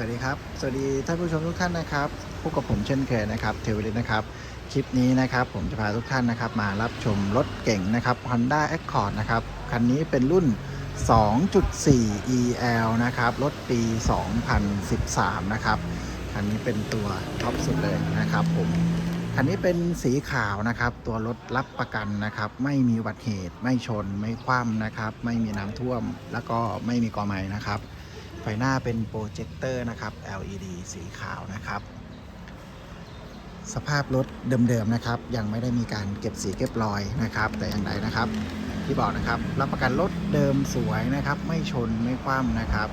วัสดีครับ สวัสดีท่านผู้ชมทุกท่านนะครับพบกับผมเช่นเคยนะครับเทวริตนะครับ คลิปนี้นะครับผมจะพาทุกท่านนะครับมารับชมรถเก่งนะครับ Honda Accord นะครับ คันนี้เป็นรุ่น 2.4 EL นะครับ รถปี 2013 นะครับ คันนี้เป็นตัวท็อปสุดเลยนะครับผม คันนี้เป็นสีขาวนะครับ ตัวรถรับประกันนะครับ ไม่มีอุบัติเหตุ ไม่ชน ไม่คว่ำนะครับ ไม่มีน้ำท่วม แล้วก็ไม่มีกอไม้นะครับ ไฟหน้าเป็นโปรเจคเตอร์นะครับ LED สีขาวนะครับ สภาพรถเดิมๆนะครับ ยังไม่ได้มีการเก็บสีเก็บรอยนะครับ แต่อย่างใดนะครับ ที่บอกนะครับ รับประกันรถเดิมสวยนะครับ ไม่ชนไม่คว่ำนะครับ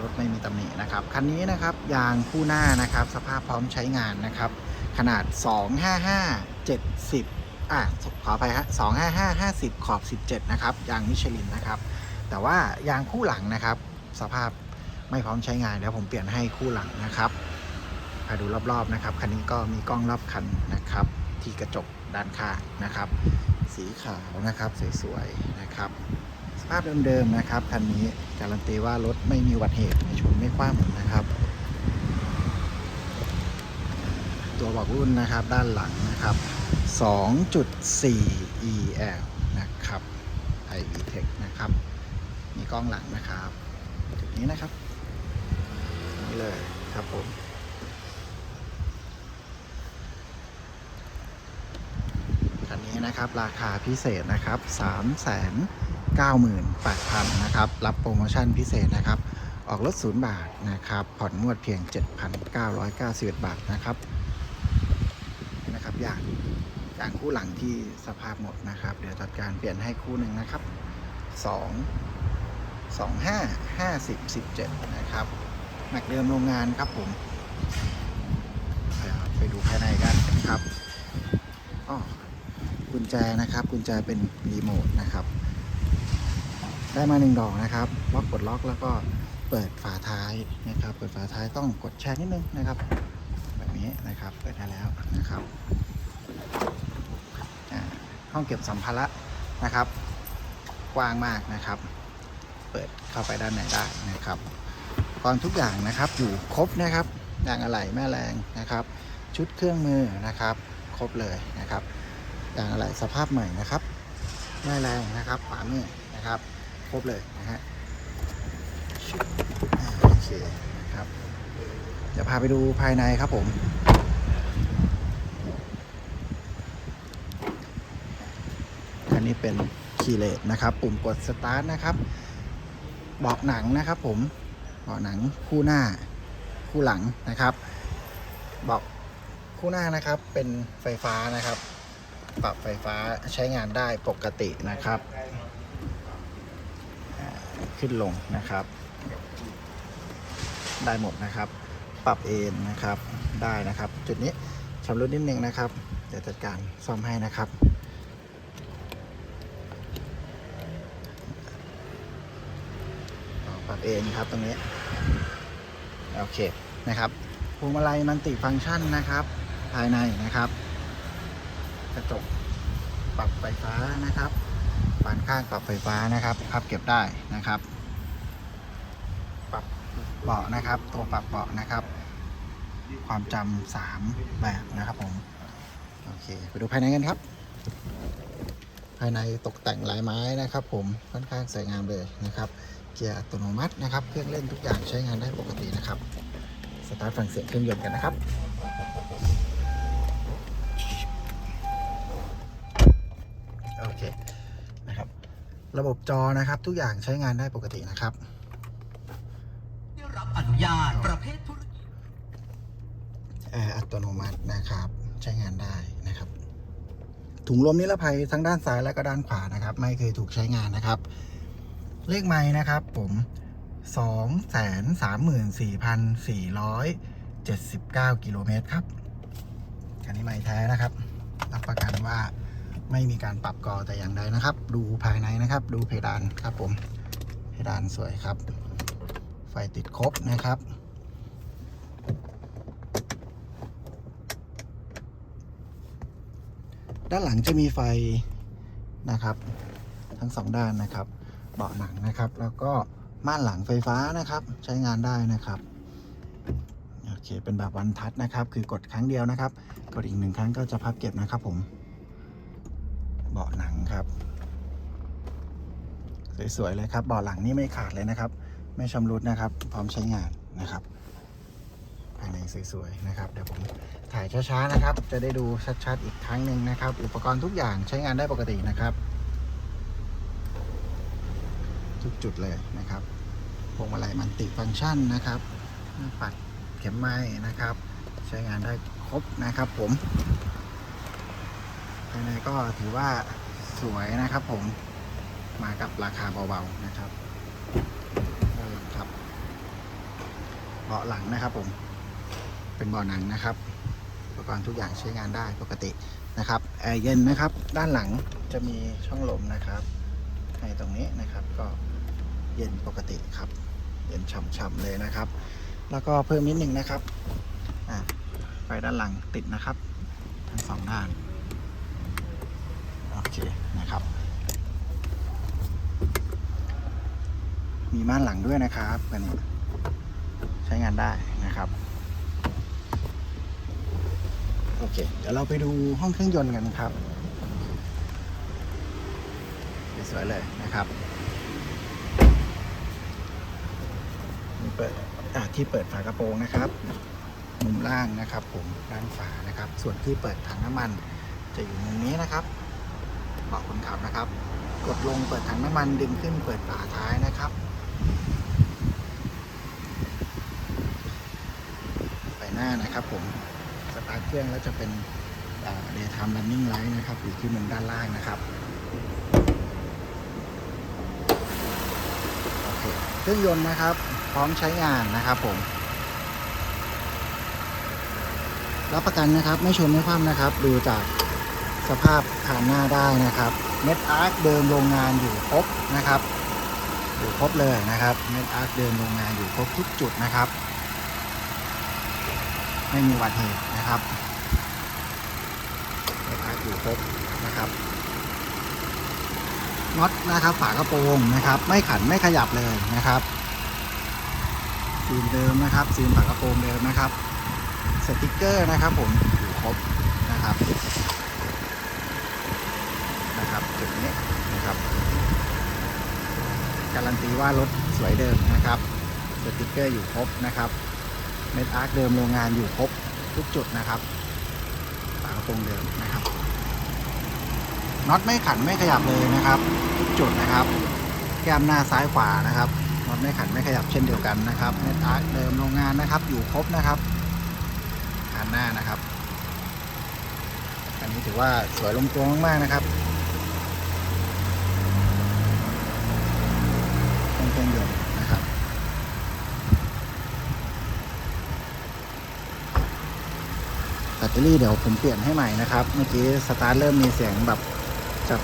รถไม่มีตำหนินะครับ คันนี้นะครับยางคู่หน้านะครับ สภาพพร้อมใช้งานนะครับ ขนาด 255 70 อะขอไปฮะ255 50 ขอบ 17 นะครับ ยางมิชลินนะครับ แต่ว่ายางคู่หลังนะครับ สภาพไม่พร้อมใช้งานเดี๋ยวผมเปลี่ยนให้คู่หลังนะครับพาดูรอบๆนะครับ คันนี้ก็มีกล้องรอบคันนะครับ ที่กระจกด้านข้างนะครับ สีขาวนะครับสวยๆนะครับ สภาพเดิมๆนะครับคันนี้การันตีว่ารถไม่มีอุบัตเหตุไม่ชนไม่คว่ำนะครับ ตัวบอกรุ่นนะครับด้านหลังนะครับ 2.4 EL นะครับ iV Tech นะครับ มีกล้องหลังนะครับ นี้นะครับ นี่เลยครับผมคันนี้นะครับราคาพิเศษนะครับ3 9 8 0 0 0นะครับรับโปรโมชั่นพิเศษนะครับ ออกรถศูนย์บาทนะครับ ผ่อนงวดเพียง 7,991 บาทนะครับนะครับอย่างอย่างคู่หลังที่สภาพหมดนะครับ เดี๋ยวจัดการเปลี่ยนให้คู่หนึ่งนะครับ 2 2 5 50 17 นะครับแม็กเดิมโรงงานครับผม ไปดูภายในกันครับอ้อกุญแจนะครับ กุญแจเป็นรีโมทนะครับ ได้มาหนึ่งดอกนะครับล็อกกดล็อกแล้วก็เปิดฝาท้ายนะครับ เปิดฝาท้ายต้องกดแชร์นิดนึงนะครับ แบบนี้นะครับ เปิดได้แล้วนะครับห้องเก็บสัมภาระนะครับ กว้างมากนะครับ ปิดเข้าไปด้านในได้นะครับอุปกรณ์ทุกอย่างนะครับอยู่ครบนะครับยางอะไหล่แม่แรงนะครับ ชุดเครื่องมือนะครับ ครบเลยนะครับยางอะไหล่สภาพใหม่นะครับแม่แรงนะครับฝามือนะครับ ครบเลยนะฮะโอเคนะครับจะพาไปดูภายในครับผมอันนี้เป็นคีเลสนะครับ ปุ่มกดสตาร์ทนะครับ บาะหนังนะครับผมเบาะหนังคู่หน้าคู่หลังนะครับเบาะคู่หน้านะครับเป็นไฟฟ้านะครับ ปรับไฟฟ้าใช้งานได้ปกตินะครับ ขึ้นลงนะครับ ได้หมดนะครับ ปรับเอนนะครับได้นะครับ จุดนี้ชำรุดนิดนึงนะครับ เดี๋ยวจัดการซ่อมให้นะครับ ปรับ เองครับตรงนี้ โอเคนะครับพวงมาลัยมันติฟังก์ชันนะครับ ภายในนะครับ กระจกปรับไฟฟ้านะครับบานข้างปรับไฟฟ้านะครับพับเก็บได้นะครับ ปรับเบาะนะครับ ตัวปรับเบาะนะครับ ความจำสามแบบนะครับผม โอเค ไปดูภายในกันครับ ภายในตกแต่งลายไม้นะครับ ผมค่อนข้างสวยงามเลยนะครับ เกียร์อัตโนมัตินะครับ เครื่องเล่นทุกอย่างใช้งานได้ปกตินะครับ สตาร์ทฟังเสียงเครื่องยนต์กันนะครับโอเคนะครับ ระบบจอนะครับทุกอย่างใช้งานได้ปกตินะครับได้รับอนุญาตประเภทธุรกิจแอร์อัตโนมัตินะครับ ใช้งานได้นะครับ ถุงลมนิรภัยทั้งด้านซ้ายและก็ด้านขวานะครับ ไม่เคยถูกใช้งานนะครับ เลขไม้นะครับ ผม2 3 4 4 7 9 กิโลเมตรครับคันนี้ไม้แท้นะครับ รับประกันว่าไม่มีการปรับกอแต่อย่างใดนะครับ ดูภายในนะครับ ดูเพดานครับผม เพดานสวยครับ ไฟติดครบนะครับ ด้านหลังจะมีไฟนะครับ ทั้งสองด้านนะครับเบาะหนังนะครับ แล้วก็ม่านหลังไฟฟ้านะครับ ใช้งานได้นะครับโอเคเป็นแบบวันทัชนะครับ คือกดครั้งเดียวนะครับ กดอีกหนึ่งครั้งก็จะพับเก็บนะครับผมเบาะหนังครับ สวยๆเลยครับเบาะหลังนี่ไม่ขาดเลยนะครับ ไม่ชำรุดนะครับ พร้อมใช้งานนะครับ ภายในสวยๆนะครับเดี๋ยวผมถ่ายช้าๆนะครับ จะได้ดูชัดๆอีกครั้งหนึ่งนะครับ อุปกรณ์ทุกอย่างใช้งานได้ปกตินะครับ ทุกจุดเลยนะครับพวงมาลัยมันติฟังก์ชันนะครับปัดเข็มไม้นะครับ ใช้งานได้ครบนะครับผมภายในก็ถือว่าสวยนะครับผมมากับราคาเบาๆนะครับด้านหลังครับเบาะหลังนะครับผม เป็นเบาะหนังนะครับอุปกรณ์ทุกอย่างใช้งานได้ปกตินะครับแอร์เย็นนะครับ ด้านหลังจะมีช่องลมนะครับให้ตรงนี้นะครับก็เย็นปกติครับ เย็นฉ่ำๆเลยนะครับ แล้วก็เพิ่มนิดนึงนะครับไฟด้านหลังติดนะครับ ทั้งสองด้านโอเคนะครับ มีม่านหลังด้วยนะครับอันนี้ใช้งานได้นะครับ โอเค เดี๋ยวเราไปดูห้องเครื่องยนต์กันครับ สวยเลยนะครับเปิดที่เปิดฝากระโปรงนะครับมุมล่างนะครับ ผมด้านฝานะครับ ส่วนที่เปิดถังน้ำมัน จะอยู่มุมนี้นะครับเบาะคนขับนะครับ กดลงเปิดถังน้ำมันดึงขึ้นเปิดฝาท้ายนะครับไปหน้านะครับผม ตาร์ทเครื่องแล้วจะเป็นเดย์ไทม์รันนิ่งไลท์นะครับอยู่ที่มุมด้านล่างนะครับโอเคเครื่องยนต์นะครับ พร้อมใช้งานนะครับผม รับประกันนะครับไม่ชนไม่คว่ำนะครับ ดูจากสภาพคานหน้าได้นะครับเม็ดอาร์คเดิมโรงงานอยู่ครบนะครับอยู่ครบเลยนะครับเม็ดอาร์คเดิมโรงงานอยู่ครบทุกจุดนะครับ ไม่มีอุบัตเหตุนะครับเม็ดอาอยู่ครบนะครับน็อตนะครับฝากระโปรงนะครับ ไม่ขันไม่ขยับเลยนะครับซีนเดิมนะครับซีนฝากระโปรงเดิมนะครับสติกเกอร์นะครับ ผมอยู่ครบนะครับนะครับจุดนี้นะครับการันตีว่ารถสวยเดิมนะครับ สติกเกอร์อยู่ครบนะครับ เม็ดอาร์คเดิมโรงงานอยู่ครบทุกจุดนะครับฝากระโปรงเดิมนะครับน็อตไม่ขันไม่ขยับเลยนะครับ ทุกจุดนะครับ แก้มหน้าซ้ายขวานะครับน็อตไม่ขันไม่ขยับเช่นเดียวกันนะครับเน็ตอาร์คเดิมโรงงานนะครับ อยู่ครบนะครับหานหน้านะครับ อันนี้ถือว่าสวยลงตัวมากๆนะครับเครื่องเครื่องยนต์นะครับ แบ ตเตอรี่เดี๋ยวผมเปลี่ยนให้ใหม่นะครับ เมื่อกี้สตาร์ทเริ่มมีเสียงแบบจะ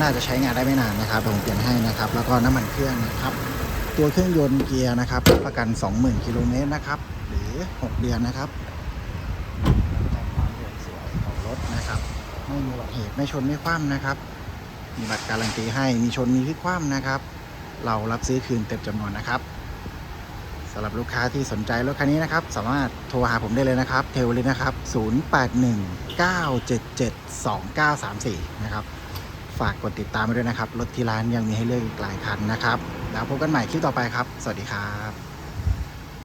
น่าจะใช้งานได้ไม่นานนะครับผมเปลี่ยนให้นะครับ แล้วก็น้ำมันเครื่องนะครับ ตัวเครื่องยนต์เกียร์นะครับประกัน 20,000กิโลเมตรนะครับ หรือ 6 เดือนนะครับความเร็วสวยของรถนะครับ ไม่มีอุบัติเหตุไม่ชนไม่คว่ำนะครับ มีบัตรการันตีให้มีชนมีพลิกคว่ำนะครับ เรารับซื้อคืนเต็มจำนวนนะครับำหรับลูกค้าที่สนใจรถคันนี้นะครับ สามารถโทรหาผมได้เลยนะครับ เทลเลยนะครับ 0819772934 นะครับ ฝากกดติดตามไปด้วยนะครับ รถที่ร้านยังมีให้เลือกอีกหลายคันนะครับ แล้วพบกันใหม่คลิปต่อไปครับ สวัสดีครับ